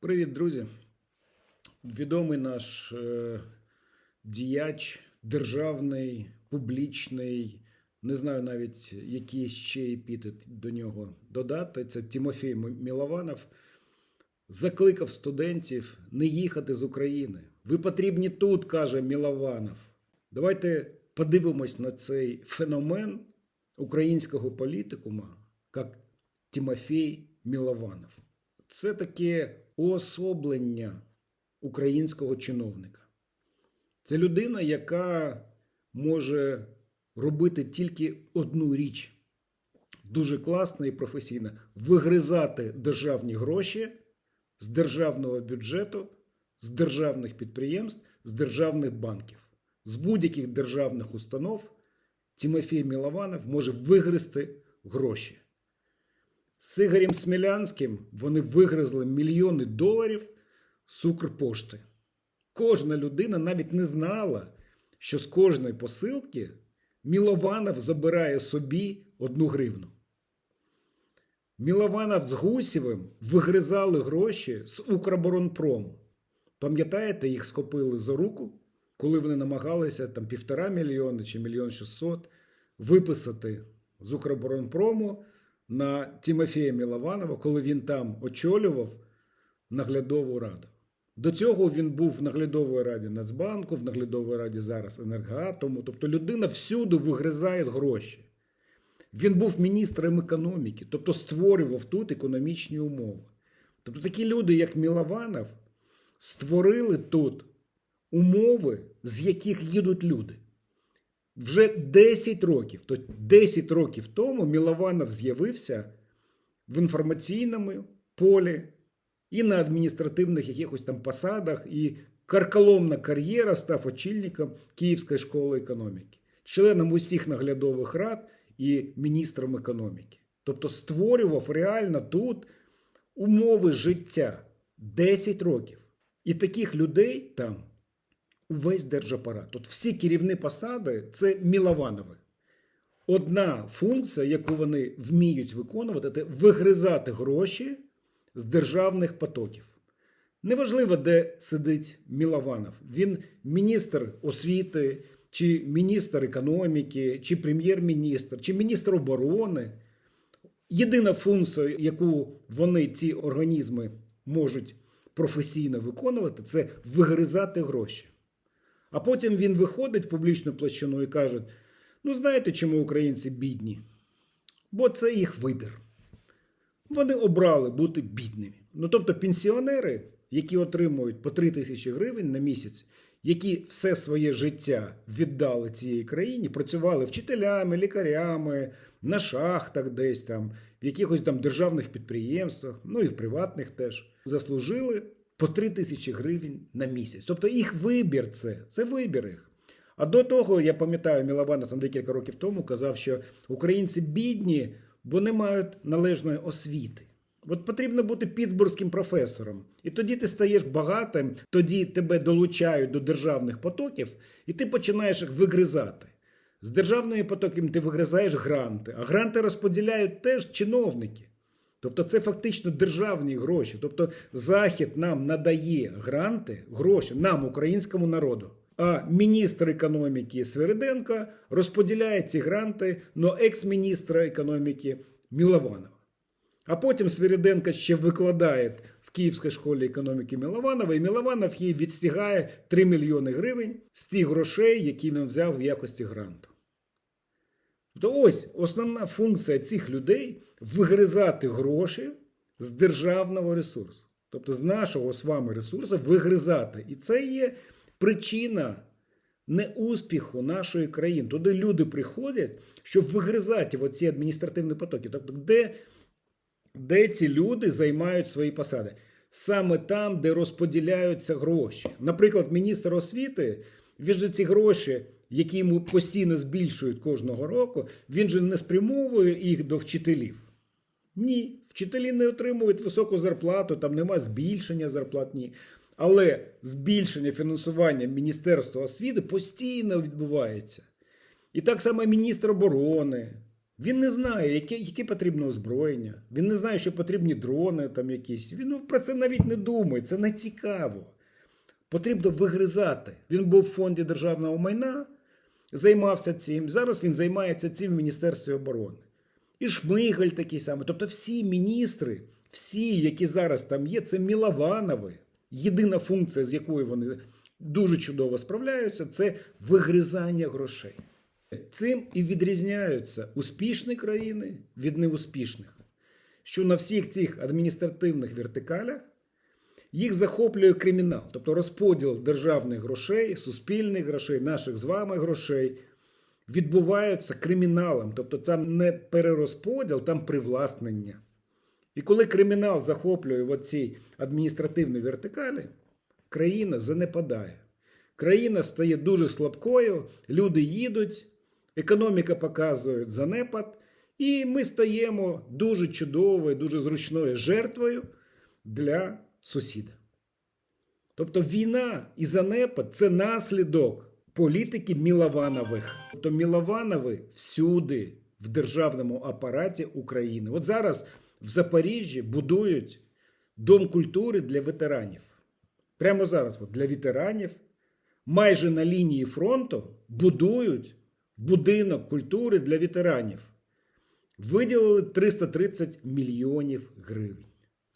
Привіт, друзі. Відомий наш е, діяч, державний, публічний, не знаю навіть, які ще епітет до нього додати. Це Тимофій М- Мілованов. Закликав студентів не їхати з України. Ви потрібні тут, каже Мілованов. Давайте подивимось на цей феномен українського політикума, як Тимофій Мілованов. Це таке уособлення українського чиновника. Це людина, яка може робити тільки одну річ дуже класна і професійна: вигризати державні гроші з державного бюджету, з державних підприємств, з державних банків, з будь-яких державних установ. Тимофій Мілованов може вигризти гроші. З Ігорем Смілянським вони вигризли мільйони доларів з Укрпошти. Кожна людина навіть не знала, що з кожної посилки Мілованов забирає собі одну гривну. Мілованов з Гусєвим вигризали гроші з Укроборонпрому. Пам'ятаєте, їх схопили за руку, коли вони намагалися там півтора мільйони чи мільйон шістсот виписати з Укроборонпрому на Тимофія Мілованова, коли він там очолював наглядову раду. До цього він був в наглядовій раді Нацбанку, в наглядовій раді зараз Енергоатому. Тобто людина всюди вигризає гроші. Він був міністром економіки, тобто створював тут економічні умови. Тобто такі люди, як Мілованов, створили тут умови, з яких їдуть люди. Вже 10 років, то 10 років тому Мілованов з'явився в інформаційному полі і на адміністративних якихось там посадах, і карколомна кар'єра став очільником Київської школи економіки, членом усіх наглядових рад і міністром економіки. Тобто створював реально тут умови життя 10 років. І таких людей там увесь держапарат. От всі керівні посади це Мілованови. Одна функція, яку вони вміють виконувати, це вигризати гроші з державних потоків. Неважливо, де сидить Мілованов. Він міністр освіти, чи міністр економіки, чи прем'єр-міністр, чи міністр оборони. Єдина функція, яку вони, ці організми, можуть професійно виконувати, це вигризати гроші. А потім він виходить в публічну площину і каже: ну знаєте, чому українці бідні? Бо це їх вибір. Вони обрали бути бідними. Ну тобто пенсіонери, які отримують по 3 тисячі гривень на місяць, які все своє життя віддали цій країні, працювали вчителями, лікарями, на шахтах десь там, в якихось там державних підприємствах, ну і в приватних теж, заслужили по 3 тисячі гривень на місяць. Тобто їх вибір це, це вибір їх. А до того, я пам'ятаю, Мілованов там декілька років тому казав, що українці бідні, бо не мають належної освіти. От потрібно бути пітсбурзьким професором. І тоді ти стаєш багатим, тоді тебе долучають до державних потоків, і ти починаєш їх вигризати. З державними потоками ти вигризаєш гранти, а гранти розподіляють теж чиновники. Тобто це фактично державні гроші. Тобто Захід нам надає гранти, гроші нам, українському народу. А міністр економіки Свериденко розподіляє ці гранти на екс-міністра економіки Мілованова. А потім Свириденко ще викладає в Київській школі економіки Мілованова, і Мілованов їй відстігає 3 мільйони гривень з тих грошей, які він взяв в якості гранту. Тобто ось основна функція цих людей вигризати гроші з державного ресурсу. Тобто з нашого з вами ресурсу вигризати. І це є причина неуспіху нашої країни. Туди люди приходять, щоб вигризати оці адміністративні потоки. Тобто, де де ці люди займають свої посади. Саме там, де розподіляються гроші. Наприклад, міністр освіти, він же ці гроші, які йому постійно збільшують кожного року, він же не спрямовує їх до вчителів. Ні, вчителі не отримують високу зарплату, там нема збільшення зарплат, ні. Але збільшення фінансування Міністерства освіти постійно відбувається. І так само міністр оборони, Він не знає, яке, яке потрібно озброєння. Він не знає, що потрібні дрони там якісь. Він ну, про це навіть не думає. Це не цікаво. Потрібно вигризати. Він був в фонді державного майна, займався цим. Зараз він займається цим в Міністерстві оборони. І Шмигаль такий самий. Тобто всі міністри, всі, які зараз там є, це Мілованови. Єдина функція, з якою вони дуже чудово справляються, це вигризання грошей. Цим і відрізняються успішні країни від неуспішних. Що на всіх цих адміністративних вертикалях їх захоплює кримінал, тобто розподіл державних грошей, суспільних грошей, наших з вами грошей відбуваються криміналом. Тобто там не перерозподіл, там привласнення. І коли кримінал захоплює в цій адміністративній вертикалі, країна занепадає. Країна стає дуже слабкою, люди їдуть, економіка показує занепад, і ми стаємо дуже чудовою, дуже зручною жертвою для сусіда. Тобто війна і занепад це наслідок політики Мілованових. Тобто Мілованови всюди в державному апараті України. От зараз в Запоріжжі будують дом культури для ветеранів. Прямо зараз от, для ветеранів майже на лінії фронту будують будинок культури для ветеранів. Виділили 330 мільйонів гривень.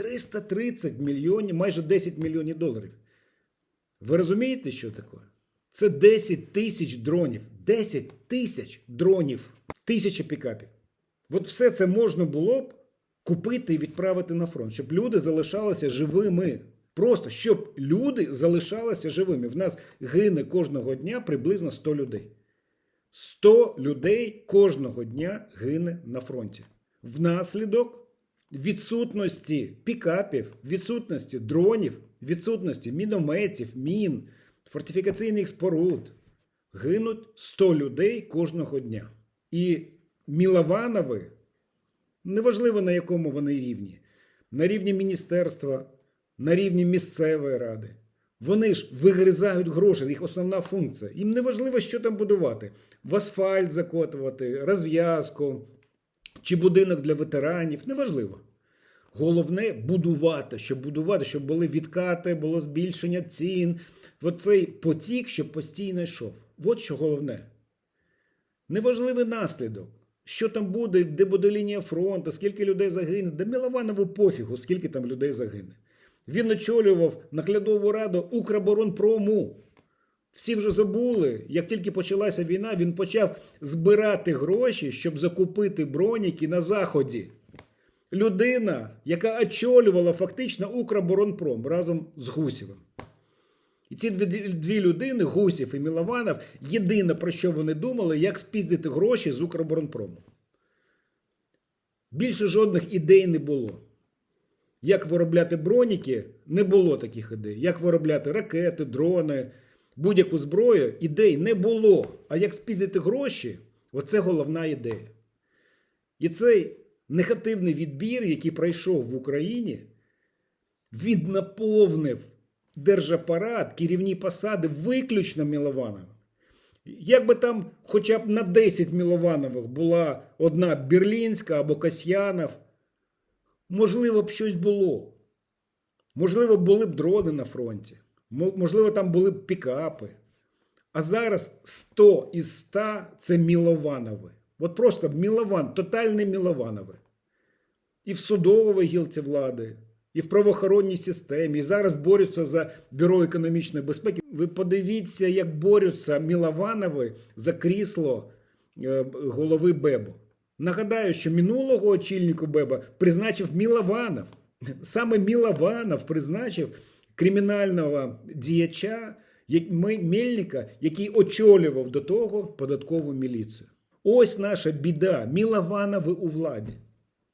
330 мільйонів, майже 10 мільйонів доларів. Ви розумієте, що таке? Це 10 тисяч дронів. 10 тисяч дронів, тисяча пікапів. От все це можна було б купити і відправити на фронт, щоб люди залишалися живими. Просто щоб люди залишалися живими. В нас гине кожного дня приблизно 100 людей. 100 людей кожного дня гине на фронті. Внаслідок відсутності пікапів, відсутності дронів, відсутності мінометів, мін, фортифікаційних споруд. Гинуть 100 людей кожного дня. І Мілованови, неважливо на якому вони рівні, на рівні міністерства, на рівні місцевої ради. Вони ж вигризають гроші, їх основна функція. Їм не важливо, що там будувати: в асфальт закотувати, розв'язку чи будинок для ветеранів. Неважливо. Головне будувати, щоб будувати, щоб були відкати, було збільшення цін. Оцей потік, щоб постійно йшов. От що головне. Неважливий наслідок. Що там буде, де буде лінія фронту, скільки людей загине. Да Мілованову пофігу, скільки там людей загине. Він очолював наглядову раду Укроборонпрому. Всі вже забули, як тільки почалася війна, він почав збирати гроші, щоб закупити броніки на Заході. Людина, яка очолювала фактично Укроборонпром разом з Гусєвим. І ці дві, людини, Гусєв і Мілованов, єдине про що вони думали, як спіздити гроші з Укроборонпрому. Більше жодних ідей не було. Як виробляти броніки, не було таких ідей. Як виробляти ракети, дрони, будь-яку зброю, ідей не було. А як спіздити гроші оце головна ідея. І цей негативний відбір, який пройшов в Україні, віднаповнив держапарат, керівні посади виключно Мілованова. Як би там хоча б на 10 Мілованових була одна Берлінська або Касьянов, можливо б щось було. Можливо, були б дрони на фронті. Мо- Можливо, там були пікапи. А зараз 100 із 100 це Мілованови. От просто Мілован, тотальні Мілованови. І в судовій гілці влади, і в правоохоронній системі. І зараз борються за бюро економічної безпеки. Ви подивіться, як борються Мілованови за крісло е, голови Бебо. Нагадаю, що минулого очільнику Беба призначив Мілованов. Саме Мілованов призначив кримінального діяча Мельника, який очолював до того податкову міліцію. Ось наша біда. Мілованови у владі.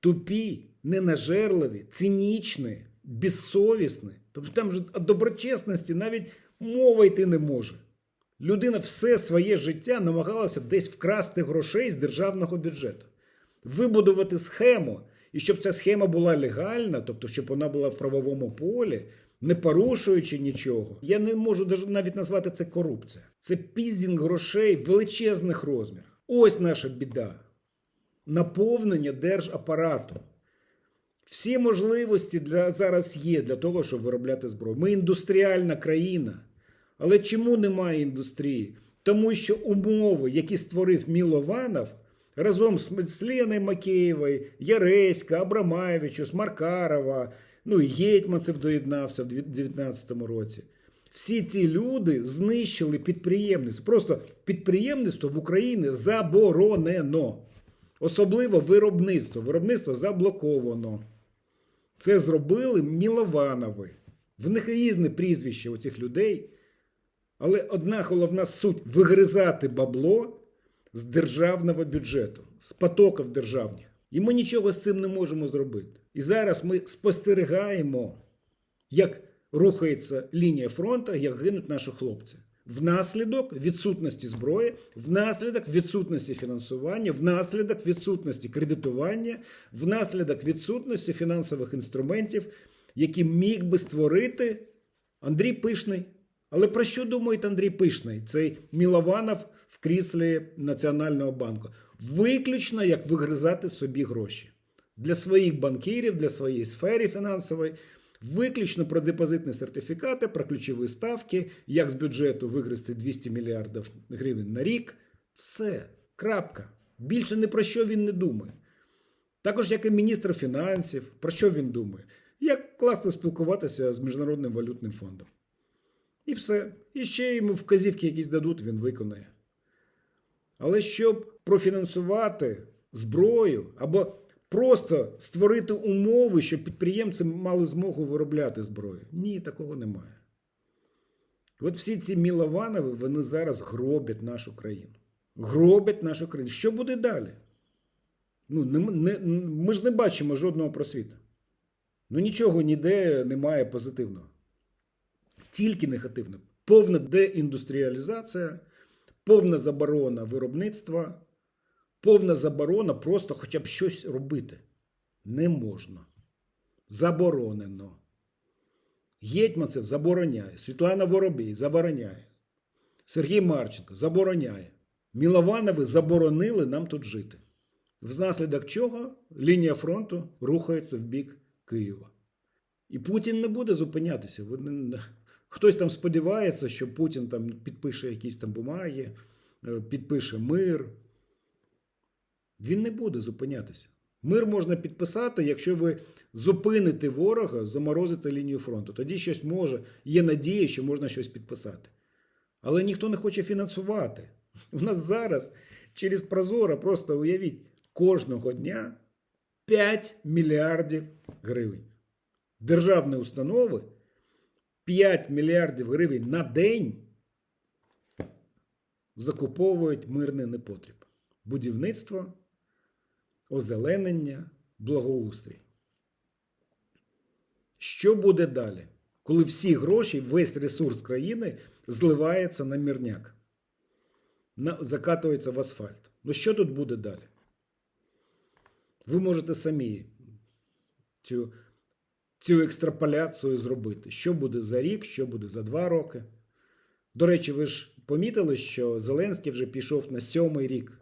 Тупі, ненажерливі, цинічні, безсовісні. Тобто там же доброчесності навіть мова йти не може. Людина все своє життя намагалася десь вкрасти грошей з державного бюджету, вибудувати схему, і щоб ця схема була легальна, тобто щоб вона була в правовому полі, не порушуючи нічого. Я не можу навіть назвати це корупція. Це піздінг грошей величезних розмірів. Ось наша біда. наповнення держапарату. Всі можливості для, зараз є для того, щоб виробляти зброю. Ми індустріальна країна. Але чому немає індустрії? Тому що умови, які створив Мілованов разом з, Леною Макеєвою, Яреська, Абрамаєвичус, Маркарова, ну і Гетьманцев доєднався в 2019 році. Всі ці люди знищили підприємництво. Просто підприємництво в Україні заборонено. Особливо виробництво. Виробництво заблоковано. Це зробили Мілованови. В них різне прізвище у цих людей. Але одна головна суть вигризати бабло з державного бюджету, з потоків державних. І ми нічого з цим не можемо зробити. І зараз ми спостерігаємо, як рухається лінія фронту, як гинуть наші хлопці. Внаслідок відсутності зброї, внаслідок відсутності фінансування, внаслідок відсутності кредитування, внаслідок відсутності фінансових інструментів, які міг би створити Андрій Пишний. Але про що думає Андрій Пишний, цей Мілованов в кріслі Національного банку? Виключно як вигризати собі гроші для своїх банкірів, для своєї сфери фінансової. Виключно про депозитні сертифікати, про ключові ставки, як з бюджету вигризти 200 мільярдів гривень на рік. Все, крапка. Більше ні про що він не думає. Також, як і міністр фінансів, про що він думає? Як класно спілкуватися з Міжнародним валютним фондом. І все. І ще йому вказівки якісь дадуть, він виконає. Але щоб профінансувати зброю або просто створити умови, щоб підприємці мали змогу виробляти зброю. Ні, такого немає. От всі ці Мілованови, вони зараз гробять нашу країну. Гробять нашу країну. Що буде далі? Ну, не, не, ми ж не бачимо жодного просвіту. Ну нічого ніде немає позитивного. Тільки негативно. Повна деіндустріалізація, повна заборона виробництва, повна заборона просто хоча б щось робити. Не можна. Заборонено. Гетьманцев забороняє. Світлана Воробій забороняє. Сергій Марченко забороняє. Мілованови заборонили нам тут жити. Внаслідок чого лінія фронту рухається в бік Києва. І Путін не буде зупинятися. Хтось там сподівається, що Путін там підпише якісь там бумаги, е, підпише мир. Він не буде зупинятися. Мир можна підписати, якщо ви зупините ворога, заморозите лінію фронту. Тоді щось може, є надія, що можна щось підписати. Але ніхто не хоче фінансувати. У нас зараз через Прозоро, просто уявіть, кожного дня 5 мільярдів гривень. Державні установи 5 мільярдів гривень на день закуповують мирний непотріб. Будівництво, озеленення, благоустрій. Що буде далі, коли всі гроші, весь ресурс країни зливається на мірняк, закатується в асфальт? Ну що тут буде далі? Ви можете самі цю, цю екстраполяцію зробити. Що буде за рік, що буде за два роки. До речі, ви ж помітили, що Зеленський вже пішов на сьомий рік